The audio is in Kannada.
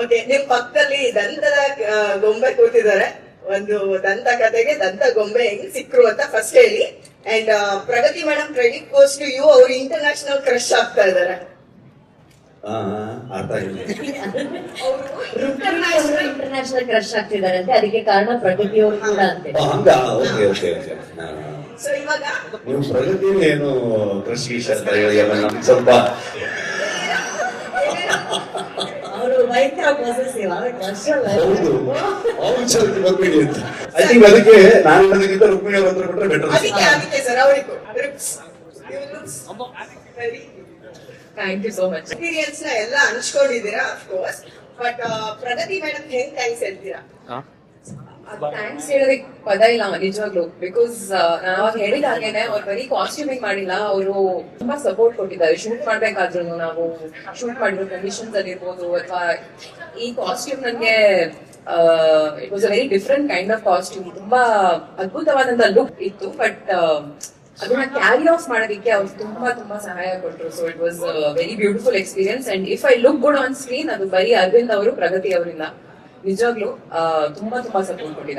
ಓಕೆ ನಿಮ್ ಪಕ್ಕದಲ್ಲಿ ದಂತದ ಗೊಂಬೆ ಕೂತಿದ್ದಾರೆ. ಒಂದು ದಂತ ಕಥೆಗೆ ದಂತ ಗೊಂಬೆ ಹೆಂಗ್ ಸಿಕ್ರು ಅಂತ ಫಸ್ಟ್ ಹೇಳಿ. And Pragati madam credit goes to you ಅವ್ರು ಇಂಟರ್ನ್ಯಾಷನಲ್ ಕ್ರಶ್ ಆಗ್ತಾ ಇದ್ದಾರೆ. ಆ, ಅರ್ಥ ಆಗಿಲ್ಲ ಇಂಟರ್ನ್ಯಾಷನಲ್ ಕ್ರಶ್ ಅಂತ ಅದಕ್ಕೆ ಕಾರಣ ಪ್ರಗತಿ ಅವರು ಕೂಡ ಅಂತೆ. ಆ, ಹಂಗ ಓಕೆ ಓಕೆ ಓಕೆ. ಸೊ ಇವಾಗ ನೀವು ಪ್ರಗತಿ ಏನು ಕೃಷಿ ಅಂತ ಹೇಳಿ ಸ್ವಲ್ಪ ಭಯಂಕರ ಪಾಸೆಸಿವ್ ಕ್ರಶ್ ಹೌದು. ಆ ವಿಚಾರಕ್ಕೆ ಬರ್ಬೇಡಿ ಅಂತ. ಐ ಥಿಂಕ್ ಅದಕ್ಕೆ ನಾನು ಹೇಳೋದಕ್ಕಿಂತ ರುಕ್ಮಿಣಿ ಅವ್ರ ಹತ್ರ ಬೆಟರ್ ಅದಕ್ಕೆ ಅದಕ್ಕೆ ಸರ್ ಅವರಿಗೂ ಥ್ಯಾಂಕ್ ಯು ಸೋ ಮಚ್ ಎಕ್ಸ್ಪೀರಿಯನ್ಸ್ನ ಎಲ್ಲ ಹಂಚ್ಕೊಂಡಿದ್ದೀರಾ? Of course but Pragati madam ಹೆಂಗ್ ಥ್ಯಾಂಕ್ಸ್ ಹೇಳ್ತೀರಾ? ಥ್ಯಾಂಕ್ಸ್ ಹೇಳೋದಕ್ಕೆ ಪದ ಇಲ್ಲ, ನಿಜವಾಗ್ಲು. ಬಿಕಾಸ್ ಅವಾಗ ಹೇಳಿದ ಹಾಗೇನೆ, ಅವ್ರು ಬರೀ ಕಾಸ್ಟ್ಯೂಮಿಂಗ್ ಮಾಡಿಲ್ಲ, ಅವರು ತುಂಬಾ ಸಪೋರ್ಟ್ ಕೊಟ್ಟಿದ್ದಾರೆ. ಶೂಟ್ ಮಾಡ್ಬೇಕಾದ್ರೂ ನಾವು ಶೂಟ್ ಮಾಡಿರೋ ಕಂಡೀಷನ್ಸ್ ಅಲ್ಲಿ ಇರ್ಬೋದು ಅಥವಾ ಈ ಕಾಸ್ಟ್ಯೂಮ್ ನನಗೆ it was a very different kind of costume ತುಂಬಾ ಅದ್ಭುತವಾದಂತ ಲುಕ್ ಇತ್ತು ಬಟ್ ಅದನ್ನ ಕ್ಯಾರಿ ಆಫ್ ಮಾಡೋದಕ್ಕೆ ಅವ್ರು ತುಂಬಾ ತುಂಬಾ ಸಹಾಯ ಕೊಟ್ಟರು so it was very beautiful experience and if I look good on screen ಅದು ಬರೀ ಅರವಿಂದ್ ಅವರು, ಪ್ರಗತಿ ಅವರಿಂದ ನಿಜವಾಗ್ಲೂ ತುಂಬಾ ತುಂಬಾ ಸಪೋರ್ಟ್ ಕೊಟ್ಟಿದ್ದಾರೆ.